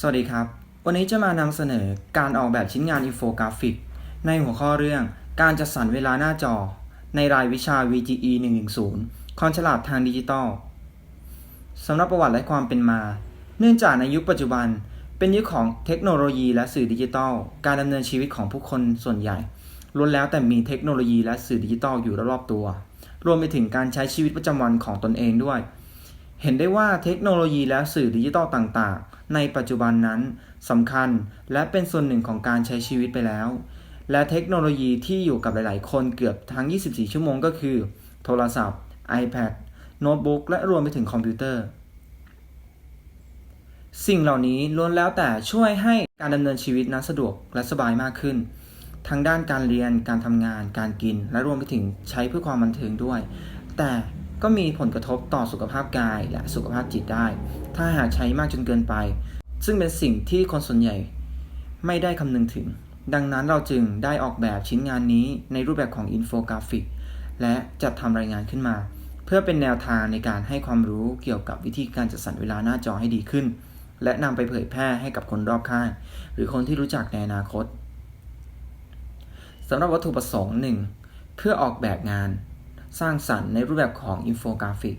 สวัสดีครับ วันนี้จะมานำเสนอการออกแบบชิ้นงานอินโฟกราฟิก ในหัวข้อเรื่องการจัดสรรเวลาหน้าจอ ในรายวิชา VGE 110ความฉลาดทางดิจิทัลสำหรับประวัติและความเป็นมา เนื่องจากในยุคปัจจุบัน เป็นยุคของเทคโนโลยีและสื่อดิจิทัลการดำเนินชีวิตของผู้คนส่วนใหญ่ล้วนแล้วแต่มีเทคโนโลยีและสื่อดิจิทัลอยู่รอบๆตัว รวมไปถึงการใช้ชีวิตประจำวันของตนเองด้วย เห็นได้ว่าเทคโนโลยีและสื่อดิจิทัลต่างๆ ในปัจจุบันนั้นสำคัญและเป็นส่วนหนึ่งของการใช้ชีวิตไปแล้ว และเทคโนโลยีที่อยู่กับหลายๆ คนเกือบทั้ง 24 ชั่วโมงก็คือ โทรศัพท์ iPad โน้ตบุ๊กและรวมไปถึงคอมพิวเตอร์ สิ่งเหล่านี้ล้วนแล้วแต่ช่วยให้การดำเนินชีวิตนั้นสะดวกและสบายมากขึ้น ทั้งด้านการเรียนการทำงาน การกิน และรวมไปถึงใช้เพื่อความบันเทิงด้วย แต่ ก็มีผลกระทบต่อสุขภาพกายและสุขภาพจิตได้ ถ้าหากใช้มากจนเกินไป ซึ่งเป็นสิ่งที่คนส่วนใหญ่ไม่ได้คำนึงถึง ดังนั้นเราจึงได้ออกแบบชิ้นงานนี้ในรูปแบบของอินโฟกราฟิก และจัดทำรายงานขึ้นมา เพื่อเป็นแนวทางในการให้ความรู้เกี่ยวกับวิธีการจัดสรรเวลาหน้าจอให้ดีขึ้น และนำไปเผยแพร่ให้กับคนรอบข้าง หรือคนที่รู้จักในอนาคตสำหรับวัตถุประสงค์ 1. เพื่อออกแบบงาน สร้างสรรค์ในรูปแบบของอินโฟกราฟิก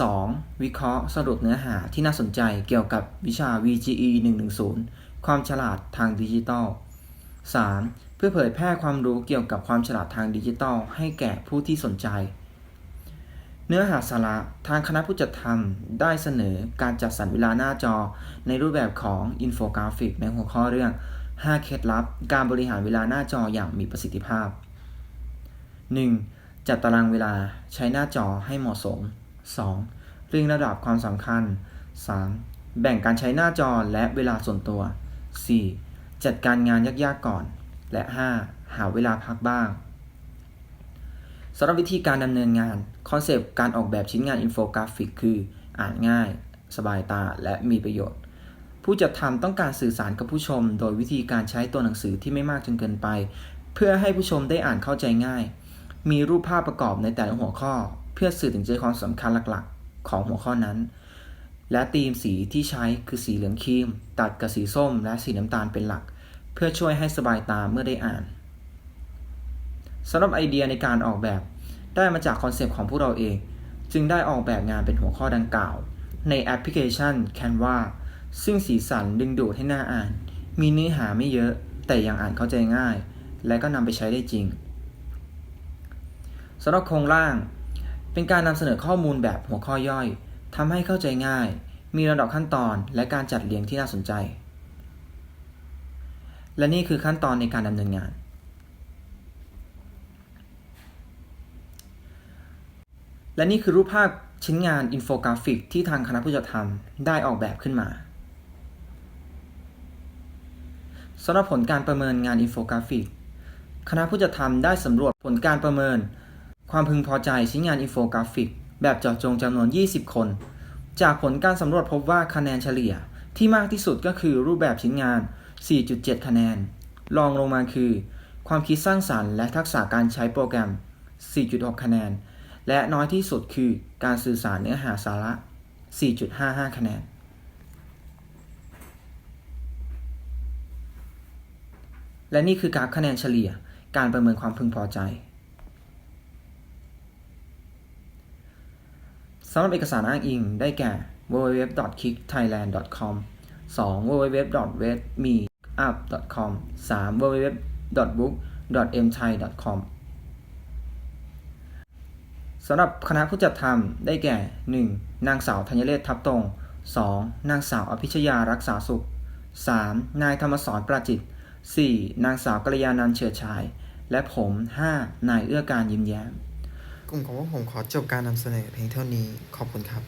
2. วิเคราะห์สรุปเนื้อหาที่น่าสนใจเกี่ยวกับวิชา VGE 110 ความฉลาดทางดิจิทัล 3. เพื่อเผยแพร่ความรู้เกี่ยวกับความฉลาดทางดิจิทัล ให้แก่ผู้ที่สนใจ เนื้อหาสาระทางคณะผู้จัดทำได้เสนอการจัดสรรเวลาหน้าจอ ในรูปแบบของอินโฟกราฟิกในหัวข้อเรื่อง 5 เคล็ดลับ การบริหารเวลาหน้าจออย่างมีประสิทธิภาพ 1. จัดตารางเวลาใช้หน้าจอให้เหมาะสม 2. เรียงระดับความสำคัญ 3. แบ่งการใช้หน้าจอและเวลาส่วนตัว 4. จัดการงานยากๆก่อน และ 5. หาเวลาพักบ้างสำหรับวิธีการดำเนินงานคอนเซปต์การออกแบบชิ้นงานอินโฟกราฟิกคือ อ่านง่าย สบายตาและมีประโยชน์ ผู้จัดทำต้องการสื่อสารกับผู้ชม โดยวิธีการใช้ตัวหนังสือที่ไม่มากจนเกินไป เพื่อให้ผู้ชมได้อ่านเข้าใจง่าย มีรูปภาพประกอบในแต่ละหัวข้อ เพื่อสื่อถึงใจความสำคัญหลักๆ ของหัวข้อนั้น และธีมสีที่ใช้คือสีเหลืองครีม ตัดกับสีส้มและสีน้ำตาลเป็นหลัก เพื่อช่วยให้สบายตาเมื่อได้อ่านสำหรับไอเดียในการออกแบบได้มาจากคอนเซปต์ของพวกเราเอง จึงได้ออกแบบงานเป็นหัวข้อดังกล่าว ในแอปพลิเคชัน Canva ซึ่งสีสันดึงดูดให้หน้าอ่าน มีเนื้อหาไม่เยอะแต่ยังอ่านเข้าใจง่าย และก็นำไปใช้ได้จริง สำหรับโครงร่าง เป็นการนำเสนอข้อมูลแบบหัวข้อย่อยทำให้เข้าใจง่าย มีระดับขั้นตอนและการจัดเรียงที่น่าสนใจ และนี่คือขั้นตอนในการดำเนินงาน และนี่คือรูปภาพชิ้นงานอินโฟกราฟิกที่ทางคณะผู้จัดทำได้ออกแบบขึ้นมาสำหรับผลการประเมินงานอินโฟกราฟิก คณะผู้จัดทำได้สำรวจผลการประเมิน ความพึงพอใจชิ้นงานอินโฟกราฟิก แบบเจาะจงจำนวน 20 คน จากผลการสำรวจพบว่าคะแนนเฉลี่ยที่มากที่สุดก็คือรูปแบบชิ้นงาน 4.7 คะแนน รองลงมาคือ ความคิดสร้างสารรค์และทักษะการใช้โปรแกรม 4.6 คะแนน และน้อยที่สุดคือการสื่อสารเนื้อหาสาระ 4.55 คะแนน และนี่คือกราฟคะแนนเฉลี่ย การประเมินความพึงพอใจ สำหรับเอกสารอ้างอิงได้แก่ www.kickthailand.com 2 www.redmeup.com 3 www.book.mthai.com สำหรับคณะผู้จัดทำได้แก่ 1. นางสาวธัญเรศทับตรง 2. นางสาวอภิชยารักษาสุข 3. นายธรรมสอนประจิต 4. นางสาวกัลยานันเฉิดฉาย และผม 5. นายเอื้อการยิ้มแย้ม กลุ่มของพวกผมขอจบการนำเสนอเพียงเท่านี้ ขอบคุณครับ